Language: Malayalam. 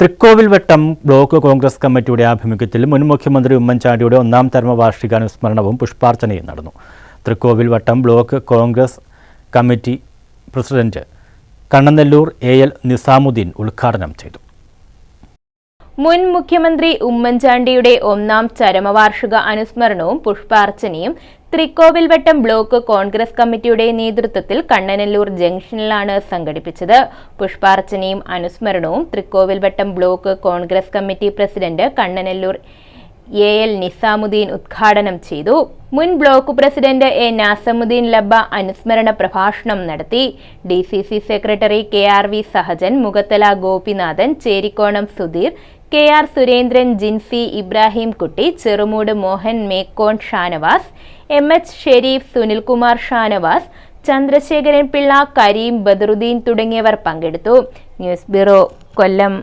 തൃക്കോവിൽവട്ടം ബ്ലോക്ക് കോൺഗ്രസ് കമ്മിറ്റിയുടെ ആഭിമുഖ്യത്തിൽ മുൻ മുഖ്യമന്ത്രി ഉമ്മൻചാണ്ടിയുടെ ഒന്നാം തരമ വാർഷികാനുസ്മരണവും പുഷ്പാർച്ചനയും നടന്നു. Thrikkovilvattom block Congress committee president Kannanellur A L Nizamuddin ഉദ്ഘാടനം ചെയ്തു. മുൻ മുഖ്യമന്ത്രി ഉമ്മൻചാണ്ടിയുടെ ഒന്നാം ചരമവാർഷിക അനുസ്മരണവും പുഷ്പാർച്ചനയും തൃക്കോവിൽവട്ടം ബ്ലോക്ക് കോൺഗ്രസ് കമ്മിറ്റിയുടെ നേതൃത്വത്തിൽ കണ്ണനല്ലൂർ ജംഗ്ഷനിലാണ് സംഘടിപ്പിച്ചത്. പുഷ്പാർച്ചനയും അനുസ്മരണവും Thrikkovilvattom block Congress committee president Kannanallur A L Nizamuddin ഉദ്ഘാടനം ചെയ്തു. മുൻ block president A Nasamuddin Labba അനുസ്മരണ പ്രഭാഷണം നടത്തി. D C C secretary K R V Sahajan Mukhathala Gopinathan Cherikkonam Sudheer K R Surendran Jinsy Ibrahim Kutty Cherumoodu Mohan Mekkon Shanavas M H Sherif Sunilkumar Shanavas Chandrasekharan Pillai Karim Badaruddin തുടങ്ങിയവർ പങ്കെടുത്തു. News bureau Kollam.